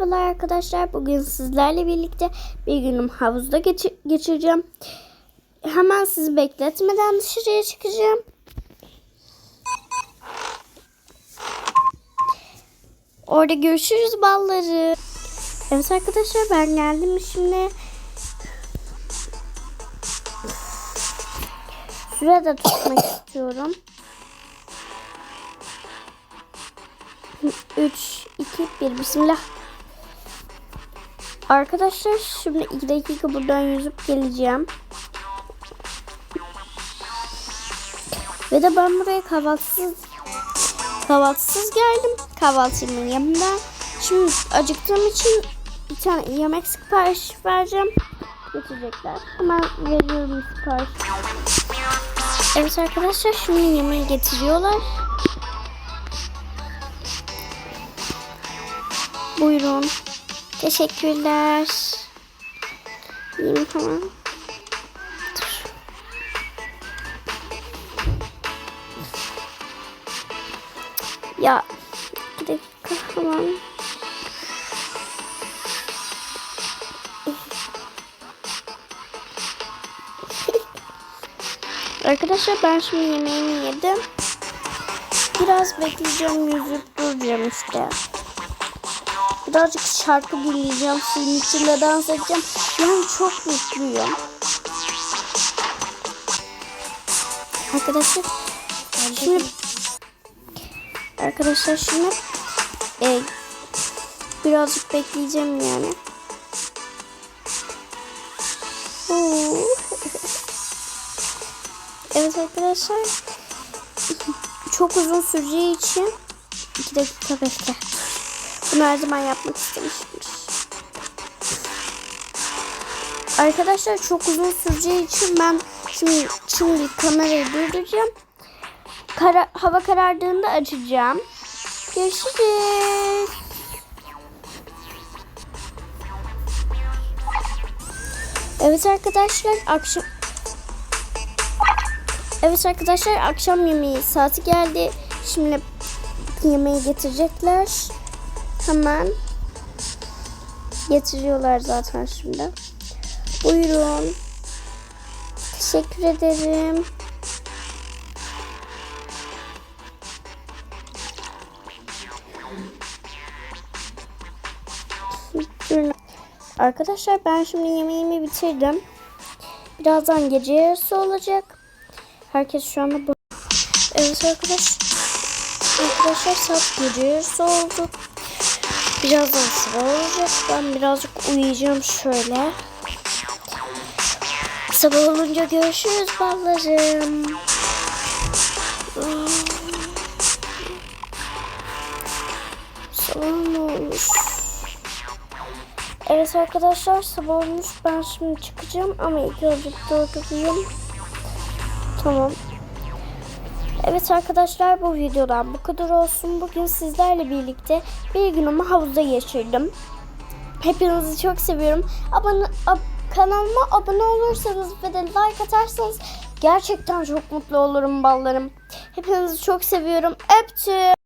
Merhabalar arkadaşlar. Bugün sizlerle birlikte bir günüm havuzda geçi- geçireceğim. Hemen sizi bekletmeden dışarıya çıkacağım. Orada görüşürüz balları. Evet arkadaşlar ben geldim şimdi. Sürede tutmak istiyorum. 3, 2, 1. Bismillah. Arkadaşlar şimdi 2 dakika buradan yüzüp geleceğim. Ve de ben buraya kahvaltısız kahvaltısız geldim. Kahvaltımın yanında. Şimdi acıktığım için bir tane yemek sipariş vereceğim. Getirecekler. Hemen veriyorum sipariş. Evet arkadaşlar şimdi yemeği getiriyorlar. Buyurun. Teşekkürler. Yiyeyim tamam. Dur. Ya bir dakika hemen. Arkadaşlar ben şimdi yemeğimi yedim. Biraz bekleyeceğim yüzüp duracağım işte. Birazcık şarkı dinleyeceğim. Suyun içinde dans edeceğim. Yani çok mutluyum. Arkadaşlar şimdi Arkadaşlar şimdi e, birazcık bekleyeceğim yani. Evet arkadaşlar çok uzun süreceği için 2 dakika bekle. Bunu her zaman yapmak istemişimdir. Arkadaşlar çok uzun süreceği için ben şimdi, şimdi kamerayı durduracağım. Kara, hava karardığında açacağım. Görüşürüz. Evet arkadaşlar akşam Evet arkadaşlar akşam yemeği saati geldi. Şimdi yemeği getirecekler. Hemen getiriyorlar zaten şimdi. Buyurun. Teşekkür ederim. Arkadaşlar ben şimdi yemeğimi bitirdim. Birazdan gece yarısı olacak. Herkes şu anda bu. Evet arkadaş. Arkadaşlar saat gece yarısı oldu. Birazdan sıra olacak. Ben birazcık uyuyacağım şöyle. Sabah olunca görüşürüz ballarım. Sabah olmuş? Evet arkadaşlar sabah olmuş. Ben şimdi çıkacağım ama ilk önce durdurayım. Tamam. Evet arkadaşlar bu videodan bu kadar olsun. Bugün sizlerle birlikte bir günümü havuzda geçirdim. Hepinizi çok seviyorum. Abone, ab, kanalıma abone olursanız ve de like atarsanız gerçekten çok mutlu olurum ballarım. Hepinizi çok seviyorum. Öptüm.